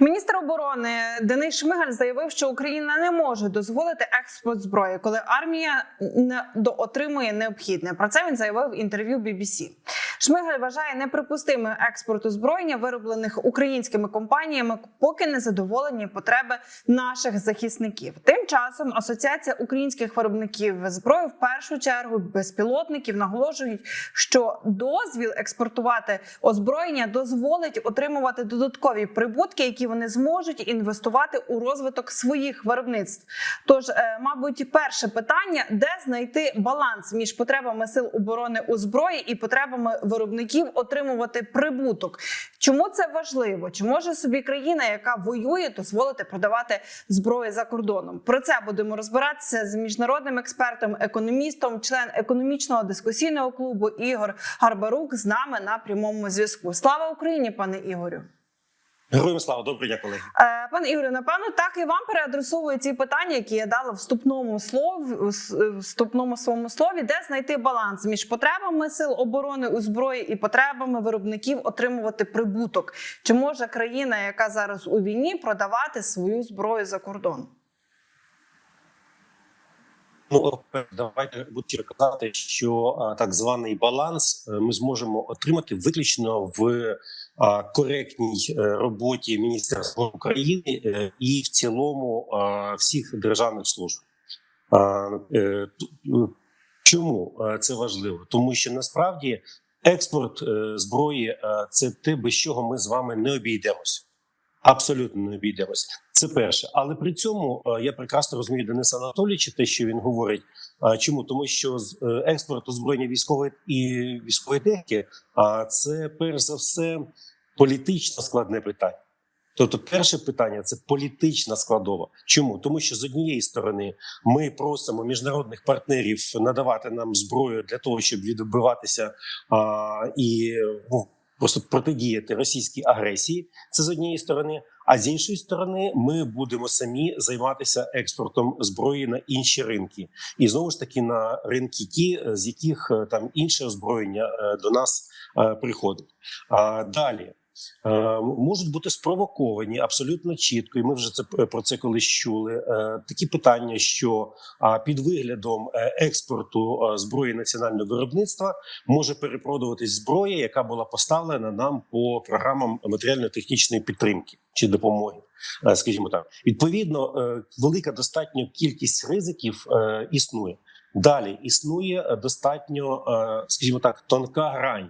Міністр оборони Денис Шмигаль заявив, що Україна не може дозволити експорт зброї, коли армія не доотримує необхідне. Про це він заявив в інтерв'ю BBC. Шмигаль вважає неприпустимим експорт озброєння, вироблених українськими компаніями, поки не задоволені потреби наших захисників. Тим часом Асоціація українських виробників зброї в першу чергу безпілотників наголошують, що дозвіл експортувати озброєння дозволить отримувати додаткові прибутки, які вони зможуть інвестувати у розвиток своїх виробництв. Тож, е, мабуть, перше питання: де знайти баланс між потребами сил оборони у зброї і потребами виробників отримувати прибуток. Чому це важливо? Чи може собі країна, яка воює, дозволити продавати зброю за кордоном? Про це будемо розбиратися з міжнародним експертом, економістом, член економічного дискусійного клубу Ігор Гарбарук з нами на прямому зв'язку. Слава Україні, пане Ігорю. Героям слава, доброго дня, колеги. Е, Пане Ігорю, напевно, так і вам переадресовую ці питання, які я дала вступному слові в вступному своєму слові, де знайти баланс між потребами сил оборони у зброї і потребами виробників отримувати прибуток. Чи може країна, яка зараз у війні, продавати свою зброю за кордон? Ну давайте будемо казати, що так званий баланс е, ми зможемо отримати виключно в коректній е, роботі Міністерства України е, і в цілому всіх державних служб. Е, Чому це важливо? Тому що насправді експорт зброї це те, без чого ми з вами не обійдемося. Абсолютно не обійдемося. Це перше, але при цьому я прекрасно розумію Дениса Анатолійовича, те, що він говорить. Чому тому, що з е, експорт озброєння військової і військової техніки, а це перш за все політично складне питання. Тобто, перше питання це політична складова. Чому тому, що з однієї сторони ми просимо міжнародних партнерів надавати нам зброю для того, щоб відбиватися а, і ну, просто протидіяти російській агресії. Це з однієї сторони. А з іншої сторони, ми будемо самі займатися експортом зброї на інші ринки, і знову ж таки на ринки, ті, з яких е, там інше озброєння е, до нас е, приходить. А далі. Е, Можуть бути спровоковані абсолютно чітко, і ми вже це про це колись чули. е, Такі питання, що під виглядом е, експорту е, зброї національного виробництва може перепродуватись зброя, яка була поставлена нам по програмам матеріально-технічної підтримки чи допомоги. е, Скажімо так, відповідно, е, велика достатньо кількість ризиків е, існує. Далі існує е, достатньо, е, скажімо так, тонка грань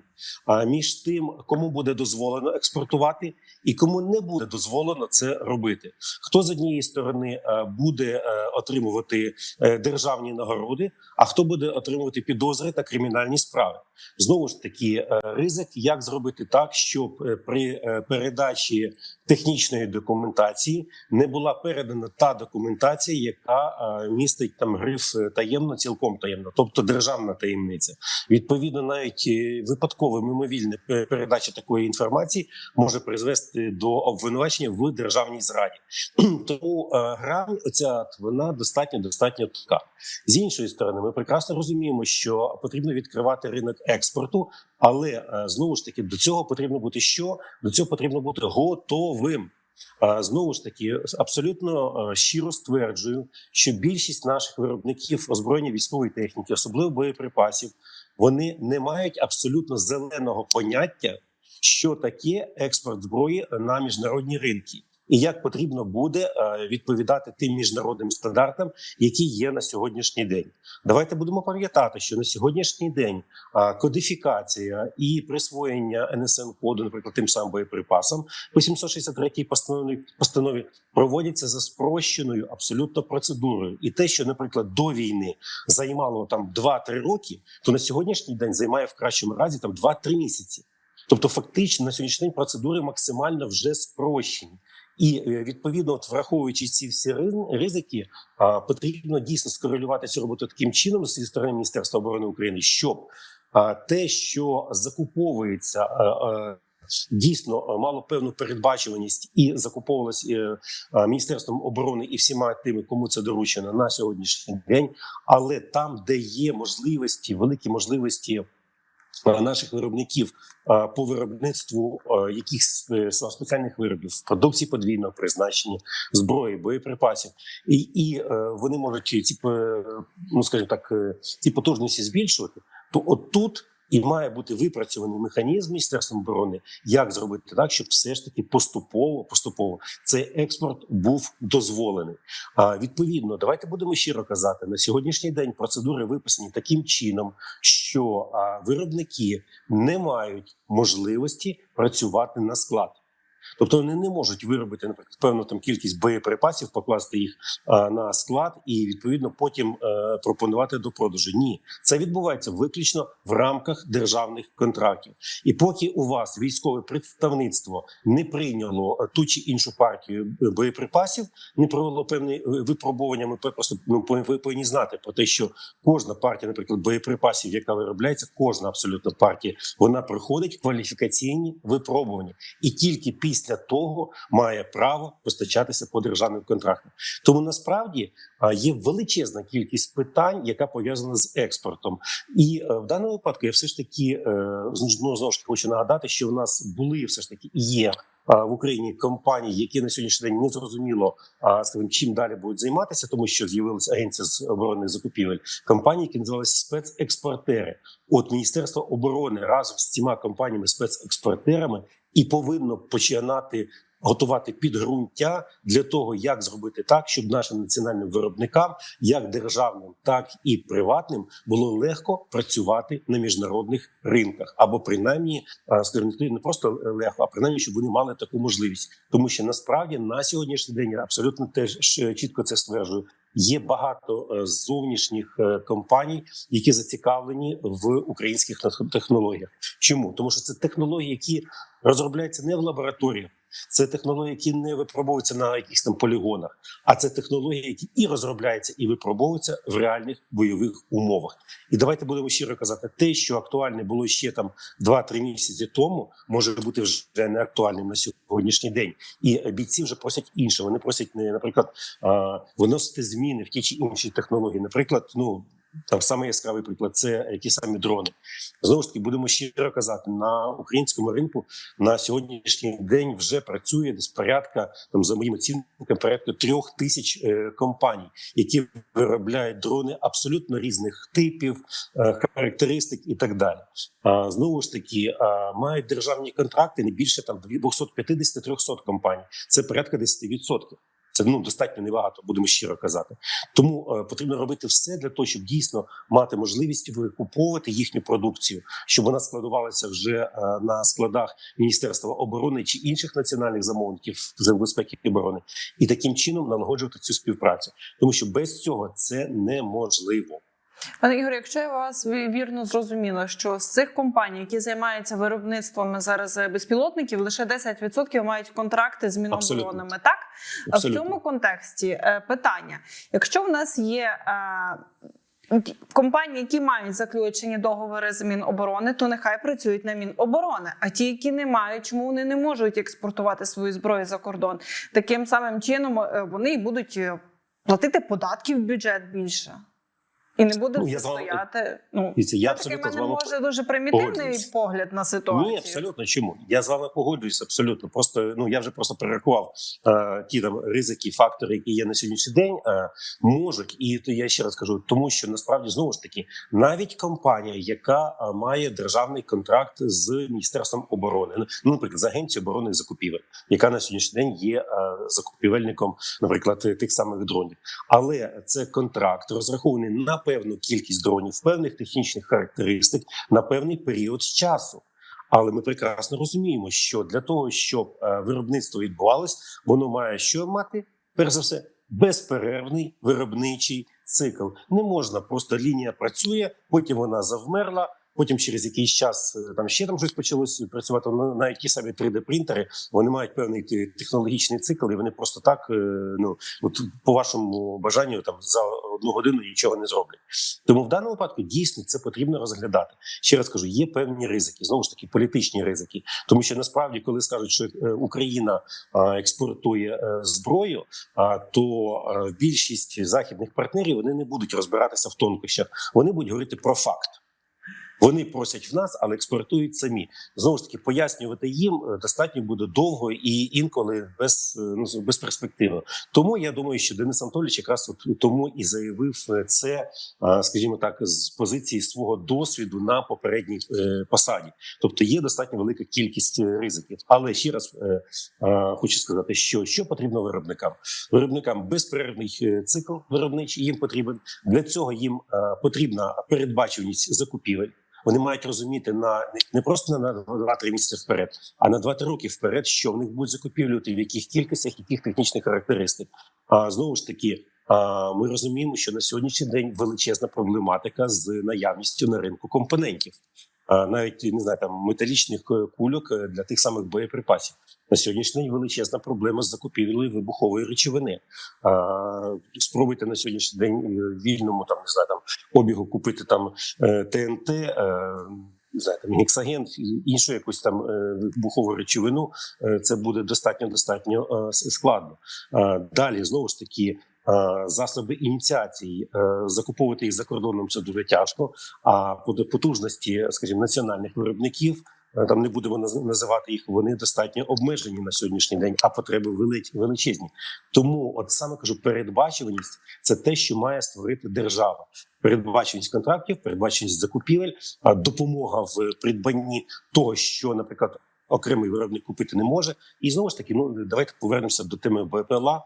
між тим, кому буде дозволено експортувати, і кому не буде дозволено це робити. Хто з однієї сторони е, буде е, отримувати е, державні нагороди, а хто буде отримувати підозри та кримінальні справи? Знову ж таки, ризик, як зробити так, щоб при передачі технічної документації не була передана та документація, яка містить там гриф таємно, цілком таємно, тобто державна таємниця. Відповідно, навіть е, випадкове мимовільне передача такої інформації може призвести до обвинувачення в державній зраді. Тому е, грань оця вона достатньо достатньо така. З іншої сторони, ми прекрасно розуміємо, що потрібно відкривати ринок експорту, але е, знову ж таки до цього потрібно бути що? До цього потрібно бути готовим. Е, Знову ж таки, абсолютно щиро стверджую, що більшість наших виробників озброєння військової техніки, особливо боєприпасів, вони не мають абсолютно зеленого поняття, що таке експорт зброї на міжнародні ринки, і як потрібно буде е, відповідати тим міжнародним стандартам, які є на сьогоднішній день. Давайте будемо пам'ятати, що на сьогоднішній день кодифікація і присвоєння НСН коду, наприклад, тим самим боєприпасам по 763 постанові постанові проводяться за спрощеною абсолютно процедурою. І те, що, наприклад, до війни займало там 2-3 роки, то на сьогоднішній день займає в кращому разі там 2-3 місяці. Тобто, фактично на сьогоднішній день процедури максимально вже спрощені. І е, відповідно, от враховуючи ці всі ризики, потрібно дійсно скорелювати цю роботу таким чином зі сторони Міністерства оборони України, щоб те, що закуповується. а, а, Дійсно е, мало певну передбачуваність і закуповувалось е, е, міністерством оборони і всіма тими, кому це доручено на сьогоднішній день. Але там, де є можливості, великі можливості е, наших виробників е, по виробництву е, якихось е, спеціальних виробів, продукції подвійного призначення, зброї, боєприпасів, і, і е, вони можуть ці е, ну скажімо так, е, ці потужності збільшувати. То от тут і має бути випрацьований механізм міністерством оборони, як зробити так, щоб все ж таки поступово поступово цей експорт був дозволений. А відповідно, давайте будемо щиро казати на сьогоднішній день. Процедури виписані таким чином, що виробники не мають можливості працювати на склад. Тобто вони не можуть виробити наприклад певну там кількість боєприпасів, покласти їх а, на склад і відповідно потім е, пропонувати до продажу. Ні, це відбувається виключно в рамках державних контрактів. І поки у вас військове представництво не прийняло е, ту чи іншу партію е, боєприпасів, не провело певні е, випробування. Ми просто ну, ви повинні знати про те, що кожна партія, наприклад, боєприпасів, яка виробляється, кожна абсолютно партія, вона проходить кваліфікаційні випробування, і тільки після того має право постачатися по державним контрактам. Тому насправді є величезна кількість питань, яка пов'язана з експортом. І е, в даному випадку я все ж таки е, ну, знову ж таки хочу нагадати, що в нас були все ж таки є. В Україні компанії, які на сьогоднішній день не зрозуміло, скажімо, чим далі будуть займатися, тому що з'явилася агенція з оборонних закупівель, компанії, які називалися спецекспортери. От Міністерство оборони разом з цими компаніями спецекспортерами і повинно починати готувати підґрунтя для того, як зробити так, щоб нашим національним виробникам, як державним, так і приватним, було легко працювати на міжнародних ринках, або принаймні, скажімо, не просто легко, а принаймні, щоб вони мали таку можливість, тому що насправді на сьогоднішній день абсолютно теж чітко це стверджую. Є багато е, зовнішніх е, компаній, які зацікавлені в українських тех- технологіях. Чому тому, що це технології, які розробляються не в лабораторіях, це технології, які не випробовуються на якихось там полігонах, а це технології, які і розробляються, і випробовуються в реальних бойових умовах. І давайте будемо щиро казати, те, що актуальне було ще там 2-3 місяці тому, може бути вже не актуальним на сьогоднішній день. І бійці вже просять інше. Вони просять не, наприклад, виносити зміни в ті чи інші технології. Наприклад, ну. Там саме яскравий приклад це ті самі дрони. Знову ж таки, будемо щиро казати на українському ринку на сьогоднішній день вже працює десь порядка там за моїм оцінками порядка трьох тисяч е, компаній, які виробляють дрони абсолютно різних типів, е, характеристик і так далі. А знову ж таки а, мають державні контракти не більше там 250-300 компаній. Це порядка 10%. Це ну достатньо небагато, будемо щиро казати. Тому е, потрібно робити все для того, щоб дійсно мати можливість викуповувати їхню продукцію, щоб вона складувалася вже е, на складах Міністерства оборони чи інших національних замовників з безпеки і оборони, і таким чином налагоджувати цю співпрацю, тому що без цього це неможливо. Пане Ігор, якщо я вас вірно зрозуміла, що з цих компаній, які займаються виробництвом зараз е, безпілотників, лише 10% мають контракти з міноборонами, так? А в цьому контексті е, питання: якщо в нас є е, компанії, які мають заключені договори з Міноборони, то нехай працюють на Міноборони. А ті, які не мають, чому вони не можуть експортувати свою зброю за кордон? Таким самим чином вони будуть платити податки в бюджет більше. І не буде Ну, я стояти. Ну я це абсолютно з вами може дуже примітивний погляд на ситуацію. Ні, абсолютно чому я з вами погоджуюсь абсолютно. Просто ну я вже просто перерахував е, ті там ризики, фактори, які є на сьогоднішній день, е, можуть, і то я ще раз кажу, тому що насправді знову ж таки навіть компанія, яка е, має державний контракт з міністерством оборони, ну наприклад, з агенцією оборони закупівель, яка на сьогоднішній день є е, закупівельником, наприклад, тих самих дронів, але це контракт розрахований на певну кількість дронів, певних технічних характеристик на певний період часу. Але ми прекрасно розуміємо, що для того, щоб е, виробництво відбувалось, воно має що мати перш за все безперервний виробничий цикл. Не можна просто лінія працює, потім вона завмерла. Потім через якийсь час е, там ще там щось почалося працювати. Ну, навіть ті самі 3D принтери вони мають певний технологічний цикл, і вони просто так, е, ну от по вашому бажанню, там за одну годину нічого не зроблять. Тому в даному випадку дійсно це потрібно розглядати. Ще раз кажу, є певні ризики, знову ж таки, політичні ризики. Тому що насправді, коли скажуть, що е, Україна експортує зброю, то більшість західних партнерів вони не будуть розбиратися в тонкощах. Вони будуть говорити про факт. Вони просять в нас, але експортують самі. Знову ж таки, пояснювати їм е, достатньо буде довго і інколи без, е, ну, без перспективи. Тому я думаю, що Денис Анатолійович якраз от тому і заявив е, це, скажімо так, з позиції свого досвіду на попередній посаді. Тобто є достатньо велика кількість ризиків. Але ще раз хочу сказати, що, що потрібно виробникам. Виробникам безперервний цикл виробничий їм потрібен. Для цього їм потрібна передбачуваність закупівель. Вони мають розуміти на не просто на 2-3 місяці вперед, а на 2-3 роки вперед, що в них будуть закупівлювати, в яких кількостях, яких технічних характеристик. А знову ж таки, а, ми розуміємо, що на сьогоднішній день величезна проблематика з наявністю на ринку компонентів. Навіть не знаю, там металічних е, кульок е, для тих самих боєприпасів на сьогоднішній день величезна проблема з закупівлею вибухової речовини. Спробуйте на сьогоднішній день е, вільному там не знаю, там обігу купити там ТНТ. Не там гексаген, іншу якусь там вибухову речовину, це буде достатньо достатньо складно. Далі знову ж таки. Е, Засоби ініціації е, закуповувати їх за кордоном це дуже тяжко. А потужності, скажімо, національних виробників е, там не будемо наз- називати їх. Вони достатньо обмежені на сьогоднішній день, а потреби велич- величезні. Тому, от саме кажу, передбачуваність це те, що має створити держава. Передбаченість контрактів, передбаченість закупівель, допомога в придбанні того, що, наприклад, окремий виробник купити не може. І знову ж таки, ну давайте повернемося до теми БПЛА.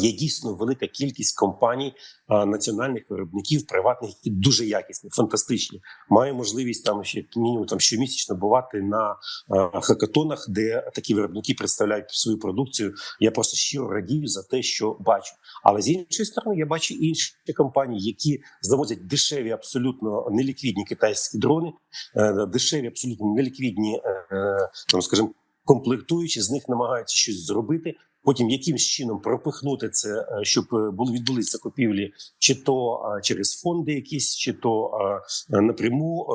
Є дійсно велика кількість компаній національних виробників, приватних, які дуже якісні, фантастичні. Маю можливість там ще мінімум там щомісячно бувати на хакатонах, де такі виробники представляють свою продукцію. Я просто щиро радію за те, що бачу. Але з іншої сторони, я бачу інші компанії, які завозять дешеві, абсолютно неліквідні китайські дрони, е, дешеві, абсолютно неліквідні, е, е, там скажімо, комплектуючі з них намагаються щось зробити. Потім якимсь чином пропихнути це, е, щоб е, були відбулися закупівлі, чи то е, через фонди, якісь, чи то напряму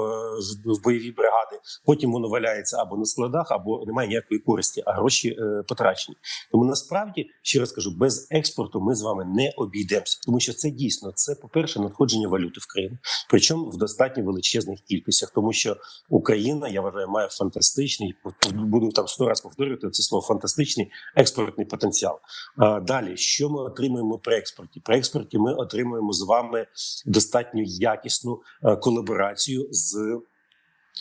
в- бойові бригади. Потім воно валяється або на складах, або немає ніякої користі, а гроші потрачені. Тому насправді ще раз кажу, без експорту ми з вами не обійдемося, тому що це дійсно це, по перше, надходження валюти в країну, причому в достатньо величезних кількостях, тому що Україна, я вважаю, має фантастичний буду там сто раз повторювати це слово фантастичний експортний потенціал. Далі, що ми отримуємо при експорті? При експорті ми отримуємо з вами достатньо якісну е, колаборацію з.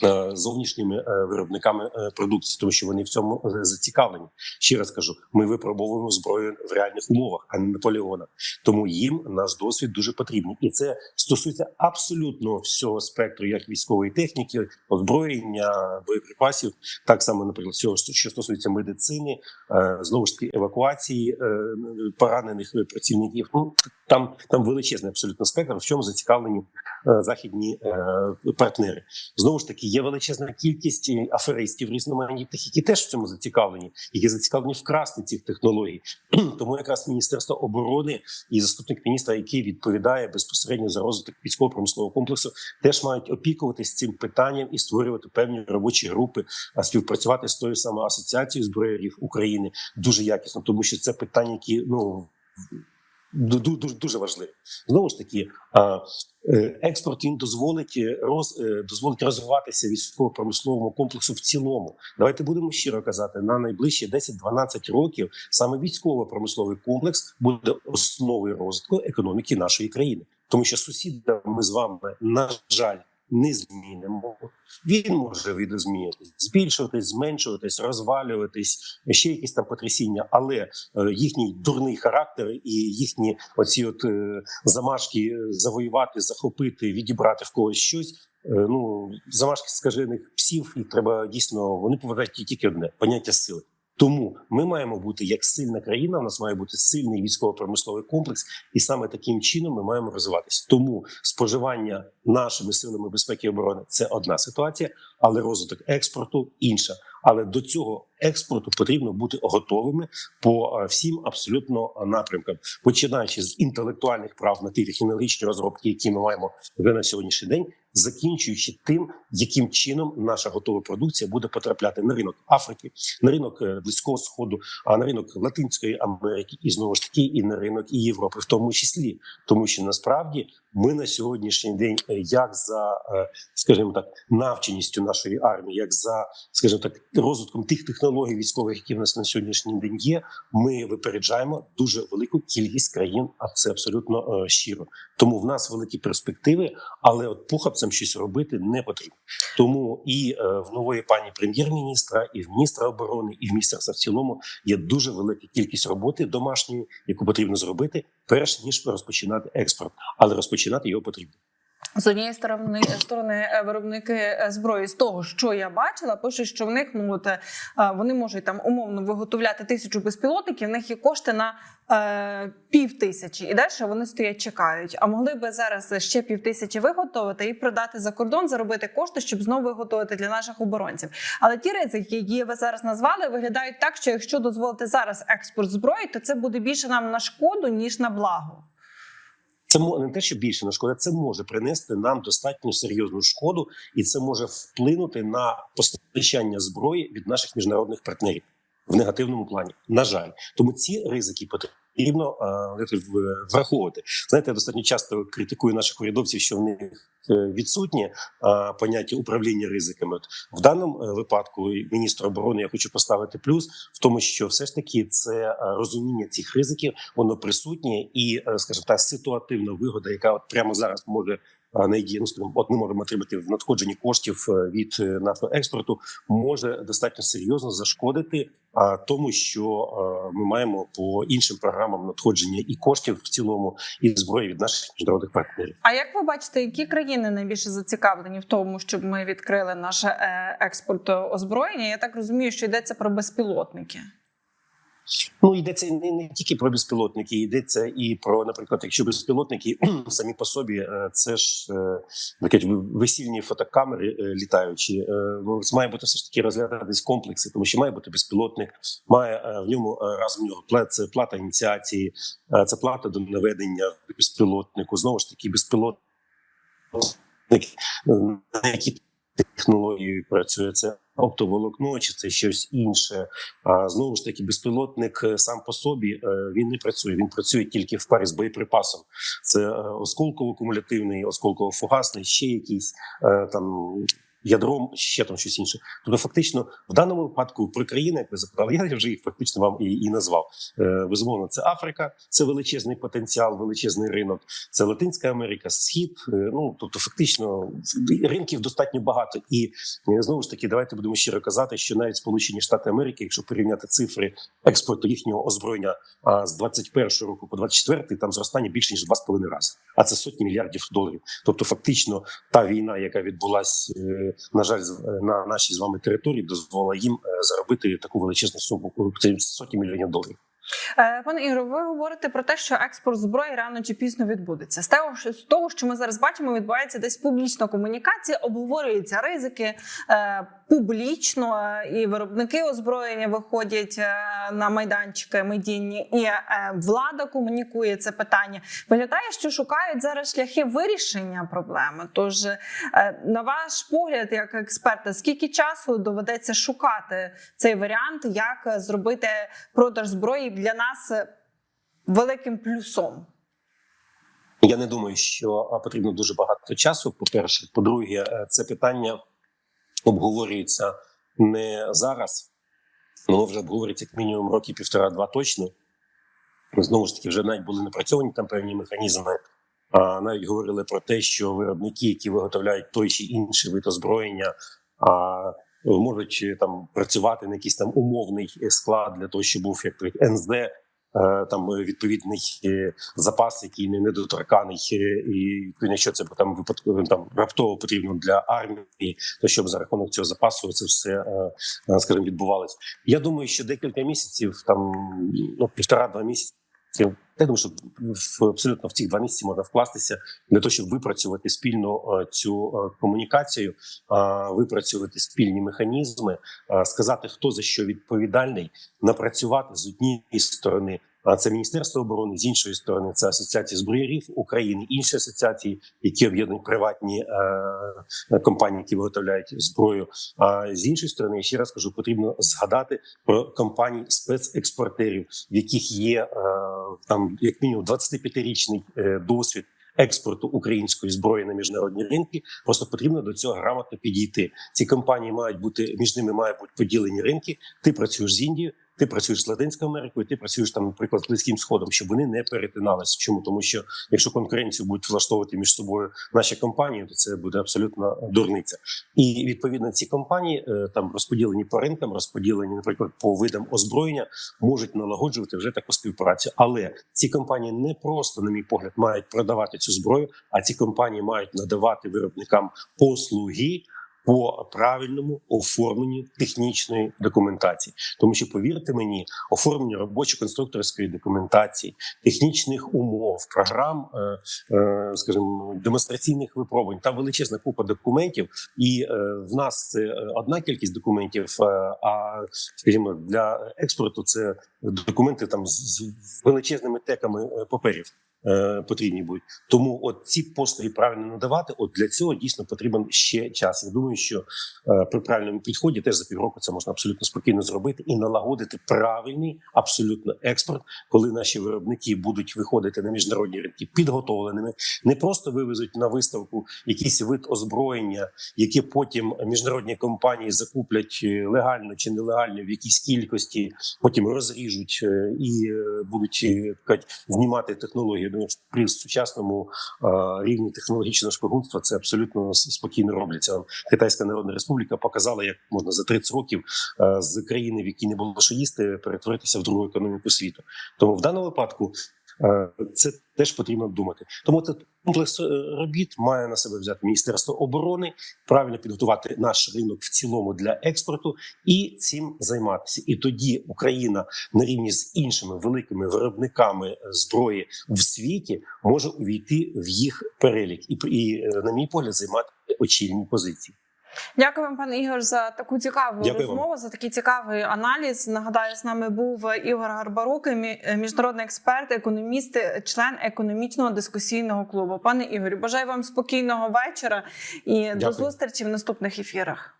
Е, Зовнішніми е, виробниками е, продукції, тому що вони в цьому зацікавлені. Ще раз кажу: ми випробовуємо зброю в реальних умовах, а не на полігонах. Тому їм наш досвід дуже потрібний, і це стосується абсолютно всього спектру, як військової техніки, озброєння, боєприпасів, так само, наприклад, всього, що стосується медицини, знову ж таки евакуації поранених працівників. Ну там там величезний абсолютно спектр, в чому зацікавлені західні партнери. Знову ж таки, є величезна кількість аферистів різноманітних, які теж в цьому зацікавлені, які зацікавлені вкрасти цих технологій. Тому якраз Міністерство оборони і заступник міністра, який відповідає безпосередньо за розвиток військово-промислового комплексу, теж мають опікуватись цим питанням і створювати певні робочі групи, а співпрацювати з тою самою асоціацією зброярів України дуже якісно, тому що це питання, які ну. Ду- Дуже дуже важливі. Знову ж таки, е, експорт він дозволить е, роз е, дозволить розвиватися військово-промисловому комплексу в цілому. Давайте будемо щиро казати на найближчі 10-12 років. Саме військово-промисловий комплекс буде основою розвитку економіки нашої країни, тому що сусідами з вами на жаль не змінимо. Він може видозмінюватись, збільшуватись, зменшуватись, розвалюватись, ще якісь там потрясіння, але е, їхній дурний характер і їхні оці от е, замашки е, завоювати, захопити, відібрати в когось щось. Ну замашки скажених псів, і треба дійсно вони поважають тільки одне поняття сили. Тому ми маємо бути як сильна країна. У нас має бути сильний військово-промисловий комплекс, і саме таким чином ми маємо розвиватись. Тому споживання нашими силами безпеки і оборони. Це одна ситуація, але розвиток експорту інша. Але до цього експорту потрібно бути готовими по е, всім абсолютно напрямкам, починаючи з інтелектуальних прав на ті технологічні розробки, які ми маємо вже на сьогоднішній день, закінчуючи тим, яким чином наша готова продукція буде потрапляти на ринок Африки, на ринок е, Близького Сходу, а на ринок Латинської Америки, і знову ж таки, і на ринок Європи, в тому числі, тому що насправді Ми на сьогоднішній день, е, як за е, скажімо так, навченістю нашої армії, як за скажімо так, розвитком тих технологій військових, які в нас на сьогоднішній день є, ми випереджаємо дуже велику кількість країн. А це абсолютно е, щиро. Тому в нас великі перспективи, але от похабцям щось робити не потрібно. Тому і в нової пані прем'єр-міністра, і в міністра оборони, і в міністерства в цілому є дуже велика кількість роботи домашньої, яку потрібно зробити, перш ніж розпочинати експорт, але розпочинати його потрібно. З однієї сторони сторони е, виробники е, зброї з того, що я бачила, пишуть, що в них ну от е, вони можуть там умовно виготовляти тисячу безпілотників. В них є кошти на е, пів тисячі, і далі вони стоять, чекають. А могли би зараз ще пів тисячі виготовити і продати за кордон, заробити кошти, щоб знову виготовити для наших оборонців. Але ті ризики, які ви зараз назвали, виглядають так, що якщо дозволити зараз експорт зброї, то це буде більше нам на шкоду ніж на благо. Це не те, що більше на шкода, це може принести нам достатньо серйозну шкоду, і це може вплинути на постачання зброї від наших міжнародних партнерів в негативному плані. На жаль, тому ці ризики потрібно е, в- враховувати. Знаєте, я достатньо часто критикую наших урядовців, що в них е, відсутні е, поняття управління ризиками. В даному е, випадку міністр оборони я хочу поставити плюс в тому, що все ж таки це е, розуміння цих ризиків, воно присутнє, і е, скажімо так, ситуативна вигода, яка от прямо зараз може. Е, Надія, ну от ми можемо отримати в надходженні коштів е, від е, нашого експорту, може достатньо серйозно зашкодити а, тому, що ми маємо по іншим програмам надходження і коштів в цілому, і зброї від наших міжнародних партнерів. А як ви бачите, які країни найбільше зацікавлені в тому, щоб ми відкрили наш е, експорт озброєння? Я так розумію, що йдеться про безпілотники. Ну йдеться не, не тільки про безпілотники, йдеться і про, наприклад, якщо безпілотники самі по собі, е, це ж е, такі весільні фотокамери е, літаючі. е, Ну має бути все ж таки розглядатись комплекси, тому що має бути безпілотник, має е, в ньому е, разом нього це плата ініціації, е, це плата до наведення безпілотнику. Знову ж таки, безпілотник е, на які технології працює це оптоволокно, чи це щось інше. А знову ж таки, безпілотник е, сам по собі е, він не працює. Він працює тільки в парі з боєприпасом. Це е, осколково-кумулятивний, осколково-фугасний, ще якийсь там. Ядром ще там щось інше. Тобто, фактично, в даному випадку про країни, як ви запитали, я вже їх фактично вам і, і назвав. Е, безумовно, це Африка, це величезний потенціал, величезний ринок, це Латинська Америка, Схід. Е, ну тобто, фактично, ринків достатньо багато. І е, знову ж таки, давайте будемо щиро казати, що навіть Сполучені Штати Америки, якщо порівняти цифри експорту їхнього озброєння а, з 21 року по 24, там зростання більше ніж 2,5 рази. А це сотні мільярдів доларів. Тобто, фактично, та війна, яка відбулась, е, на жаль, е, на нашій з вами території, дозволила їм е, заробити таку величезну суму сотні мільйонів доларів. Е, Пане Ігор, ви говорите про те, що експорт зброї рано чи пізно відбудеться. З того, що- з того, що ми зараз бачимо, відбувається десь публічна комунікація, обговорюються ризики е, публічно, е, і виробники озброєння виходять е, на майданчики медійні, і е, влада комунікує це питання. Виглядає, що шукають зараз шляхи вирішення проблеми. Тож, е, на ваш погляд, як експерта, скільки часу доведеться шукати цей варіант, як зробити продаж зброї для нас е, великим плюсом? Я не думаю, що потрібно дуже багато часу. По перше, по-друге, е, це питання обговорюється не зараз. Воно вже обговорюється як мінімум роки півтора-два точно. Знову ж таки, вже навіть були напрацьовані там певні механізми. А навіть говорили про те, що виробники, які виготовляють той чи інший вид озброєння, а можуть е, там працювати на якийсь там умовний е, склад для того, щоб був як НЗД, е, там відповідний запас, який не недоторканий, і що це там випадково там раптово потрібно для армії, то щоб за рахунок цього запасу це все скажімо, відбувалось. Я думаю, що декілька місяців, там ну півтора-два місяці. Я думаю, що в абсолютно в ці два місяці можна вкластися для того, щоб випрацювати спільно е, цю е, комунікацію, е, випрацювати спільні механізми, сказати, хто за що відповідальний, напрацювати з однієї сторони. А це Міністерство оборони з іншої сторони, це асоціація зброярів України, інші асоціації, які об'єднують приватні е, компанії, які виготовляють зброю. А з іншої сторони, я ще раз кажу, потрібно згадати про компанії спецекспортерів, в яких є е, там як мінімум 25-річний е, досвід експорту української зброї на міжнародні ринки. Просто потрібно до цього грамотно підійти. Ці компанії мають бути між ними мають бути поділені ринки. Ти працюєш з Індією. Ти працюєш з Латинською Америкою, ти працюєш там, наприклад, з близьким сходом, щоб вони не перетиналися. Чому тому, що якщо конкуренцію будуть влаштовувати між собою наші компанії, то це буде абсолютно дурниця. І відповідно ці компанії е, там розподілені по ринкам, розподілені, наприклад, по видам озброєння, можуть налагоджувати вже таку співпрацю. Але ці компанії не просто, на мій погляд, мають продавати цю зброю, а ці компанії мають надавати виробникам послуги. По правильному оформленню технічної документації, тому що повірте мені, оформлення робочо-конструкторської документації, технічних умов, програм, е, е, скажімо, демонстраційних випробувань, там величезна купа документів, і е, в нас це одна кількість документів. А скажімо, для експорту це документи там з величезними теками паперів. Е, Потрібні будуть тому, от ці послуги правильно надавати. От для цього дійсно потрібен ще час. Я думаю, що е, при правильному підході теж за півроку це можна абсолютно спокійно зробити і налагодити правильний абсолютно експорт, коли наші виробники будуть виходити на міжнародні ринки підготовленими, не просто вивезуть на виставку якийсь вид озброєння, яке потім міжнародні компанії закуплять е, легально чи нелегально в якійсь кількості, потім розріжуть і будуть е, знімати технології. Думаю, що при сучасному е, рівні технологічного шпигунства це абсолютно спокійно робляться. Китайська Народна Республіка показала, як можна за 30 років е, з країни, в якій не було що їсти, перетворитися в другу економіку світу. Тому в даному випадку це теж потрібно думати. Тому це комплекс е, робіт має на себе взяти Міністерство оборони, правильно підготувати наш ринок в цілому для експорту і цим займатися. І тоді Україна на рівні з іншими великими виробниками е, зброї в світі може увійти в їх перелік і, і е, на мій погляд, займати очільні позиції. Дякую вам, пане Ігор, за таку цікаву Дякую вам. розмову, за такий цікавий аналіз. Нагадаю, з нами був Ігор Гарбарук, міжнародний експерт, економіст, член економічного дискусійного клубу. Пане Ігорю, бажаю вам спокійного вечора і до зустрічі в наступних ефірах.